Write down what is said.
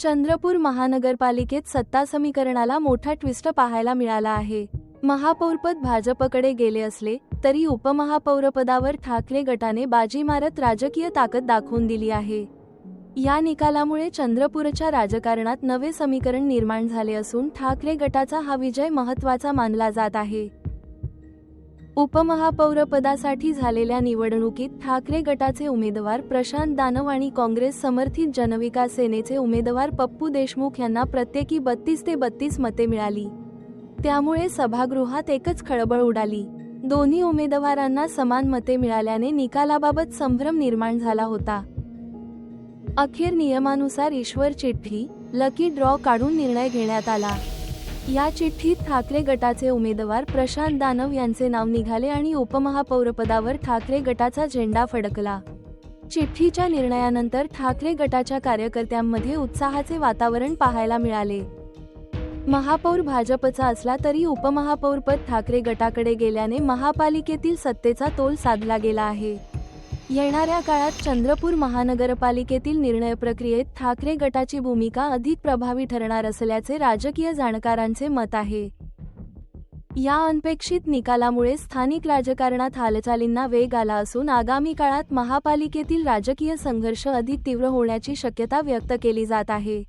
चंद्रपूर महानगरपालिकेत सत्ता समीकरणाला मोठा ट्विस्ट पाहायला मिळाला आहे. महापौरपद भाजपकडे गेले असले तरी उपमहापौरपदावर ठाकरे गटाने बाजी मारत राजकीय ताकद दाखवून दिली आहे. या निकालामुळे चंद्रपूरच्या राजकारणात नवे समीकरण निर्माण झाले असून ठाकरे गटाचा हा विजय महत्त्वाचा मानला जात आहे. उपमहापौरपदासाठी झालेल्या निवडणुकीत ठाकरे गटाचे उमेदवार प्रशांत दानव आणि काँग्रेस समर्थित जनविकास सेनेचे उमेदवार पप्पू देशमुख यांना प्रत्येकी बत्तीस ते बत्तीस मते मिळाली. त्यामुळे सभागृहात एकच खळबळ उडाली. दोन्ही उमेदवारांना समान मते मिळाल्याने निकालाबाबत संभ्रम निर्माण झाला होता. अखेर नियमानुसार ईश्वर चिठ्ठी लकी ड्रॉ काढून निर्णय घेण्यात आला. या चिठ्ठीत ठाकरे गटाचे उमेदवार प्रशांत दानव यांचे नाव निघाले आणि उपमहापौरपदावर ठाकरे गटाचा झेंडा फडकला. चिठ्ठीच्या निर्णयानंतर ठाकरे गटाच्या कार्यकर्त्यांमध्ये उत्साहाचे वातावरण पाहायला मिळाले. महापौर भाजपचा असला तरी उपमहापौरपद ठाकरे गटाकडे गेल्याने महापालिकेतील सत्तेचा तोल साधला गेला आहे. येणाऱ्या काळात चंद्रपूर महानगरपालिकेतील निर्णय प्रक्रियेत ठाकरे गटाची भूमिका अधिक प्रभावी ठरणार असल्याचे राजकीय जाणकारांचे मत आहे. या अनपेक्षित निकालामुळे स्थानिक राजकारणात हालचालींना वेग आला असून आगामी काळात महापालिकेतील राजकीय संघर्ष अधिक तीव्र होण्याची शक्यता व्यक्त केली जात आहे.